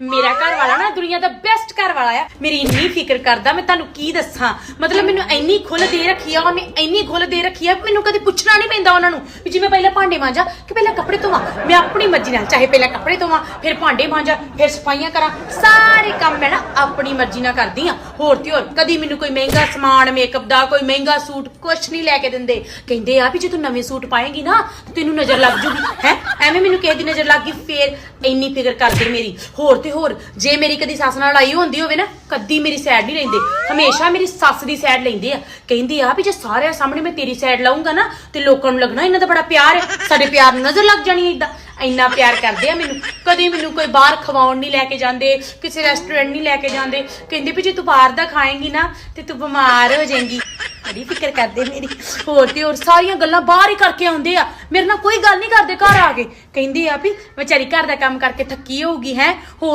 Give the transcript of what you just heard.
ਮੇਰਾ ਘਰ ਵਾਲਾ ਨਾ ਦੁਨੀਆ ਦਾ ਬੈਸਟ ਘਰ ਵਾਲਾ ਆ। ਮੇਰੀ ਇੰਨੀ ਫਿਕਰ ਕਰਦਾ, ਮੈਂ ਤੁਹਾਨੂੰ ਕੀ ਦੱਸਾਂ? ਮਤਲਬ ਮੈਨੂੰ ਇੰਨੀ ਖੁੱਲ ਦੇ ਰੱਖੀ ਆ, ਉਹਨੇ ਇੰਨੀ ਖੁੱਲ ਦੇ ਰੱਖੀ ਆ, ਮੈਨੂੰ ਕਦੇ ਪੁੱਛਣਾ ਨਹੀਂ ਪੈਂਦਾ ਉਹਨਾਂ ਨੂੰ ਵੀ ਜਿਵੇਂ ਪਹਿਲਾਂ ਭਾਂਡੇ ਮਾਂਜਾ, ਕਿ ਪਹਿਲਾਂ ਕੱਪੜੇ ਧੋਵਾਂ? ਮੈਂ ਆਪਣੀ ਮਰਜ਼ੀ ਨਾਲ, ਚਾਹੇ ਪਹਿਲਾਂ ਕੱਪੜੇ ਧੋਵਾਂ, ਫਿਰ ਭਾਂਡੇ ਮਾਂਜਾ, ਫਿਰ ਸਫਾਈਆਂ ਕਰਾਂ, ਸਾਰੇ ਕੰਮ ਮੈਂ ਨਾ ਆਪਣੀ ਮਰਜ਼ੀ ਨਾਲ ਕਰਦੀ ਆ। ਹੋਰ ਤੇ ਹੋਰ, ਕਦੀ ਮੈਨੂੰ ਕੋਈ ਮਹਿੰਗਾ ਸਮਾਨ ਮੇਕਅਪ ਦਾ, ਕੋਈ ਮਹਿੰਗਾ ਸੂਟ ਕੁਛ ਨਹੀਂ ਲੈ ਕੇ ਦਿੰਦੇ। ਕਹਿੰਦੇ ਆ ਵੀ ਜੇ ਤੂੰ ਨਵੇਂ ਸੂਟ ਪਾਏਗੀ ਨਾ ਤੈਨੂੰ ਨਜ਼ਰ ਲੱਗ ਜੂਗੀ, ਹੈ? ਐਵੇਂ ਮੈਨੂੰ ਕਿਸੇ ਦੀ ਨਜ਼ਰ ਲੱਗ ਗਈ, ਫੇਰ ਇੰਨੀ ਫਿਕਰ ਕਰਦੇ ਮੇਰੀ। ਹੋਰ ਤੇ ਹੋਰ, ਜੇ ਮੇਰੀ ਕਦੀ ਸੱਸ ਨਾਲ ਲੜਾਈ ਹੁੰਦੀ ਹੋਵੇ ਨਾ, ਕਦੀ ਮੇਰੀ ਸਾਈਡ ਨਹੀਂ ਲੈਂਦੇ ਹਮੇਸ਼ਾ ਮੇਰੀ ਸੱਸ ਦੀ ਸਾਈਡ ਲੈਂਦੇ ਆ। ਕਹਿੰਦੇ ਆ ਵੀ ਜੇ ਸਾਰਿਆਂ ਸਾਹਮਣੇ ਮੈਂ ਤੇਰੀ ਸਾਈਡ ਲਾਉਂਗਾ ਨਾ, ਤੇ ਲੋਕਾਂ ਨੂੰ ਲੱਗਣਾ ਇਹਨਾਂ ਦਾ ਬੜਾ ਪਿਆਰ ਹੈ ਸਾਡੇ ਪਿਆਰ ਨੂੰ ਨਜ਼ਰ ਲੱਗ ਜਾਣੀ ਏਦਾਂ। ਇੰਨਾ ਪਿਆਰ ਕਰਦੇ ਆ ਮੈਨੂੰ। ਕਦੇ ਮੈਨੂੰ ਕੋਈ ਬਾਹਰ ਖਵਾਉਣ ਨਹੀਂ ਲੈ ਕੇ ਜਾਂਦੇ, ਕਿਸੇ ਰੈਸਟੋਰੈਂਟ ਨਹੀਂ ਲੈ ਕੇ ਜਾਂਦੇ। ਕਹਿੰਦੇ ਵੀ ਜੇ ਤੂੰ ਬਾਹਰ ਦਾ ਖਾਏਂਗੀ ਨਾ, ਤੇ ਤੂੰ ਬਿਮਾਰ ਹੋ ਜਾਏਂਗੀ। ਬੜੀ ਫਿਕਰ ਕਰਦੇ ਮੇਰੀ। ਹੋਰ ਤੇ ਹੋਰ ਸਾਰੀਆਂ ਗੱਲਾਂ ਬਾਹਰ ਹੀ ਕਰਕੇ ਆਉਂਦੇ ਆ। ਮੇਰੇ ਨਾਲ ਕੋਈ ਗੱਲ ਨਹੀਂ ਕਰਦੇ ਘਰ ਆ ਕੇ। ਕਹਿੰਦੇ ਆ ਵੀ ਵਿਚਾਰੀ ਘਰ ਦਾ ਕੰਮ ਕਰਕੇ ਥੱਕੀ ਹੋਊਗੀ, ਹੈ। ਹੋਰ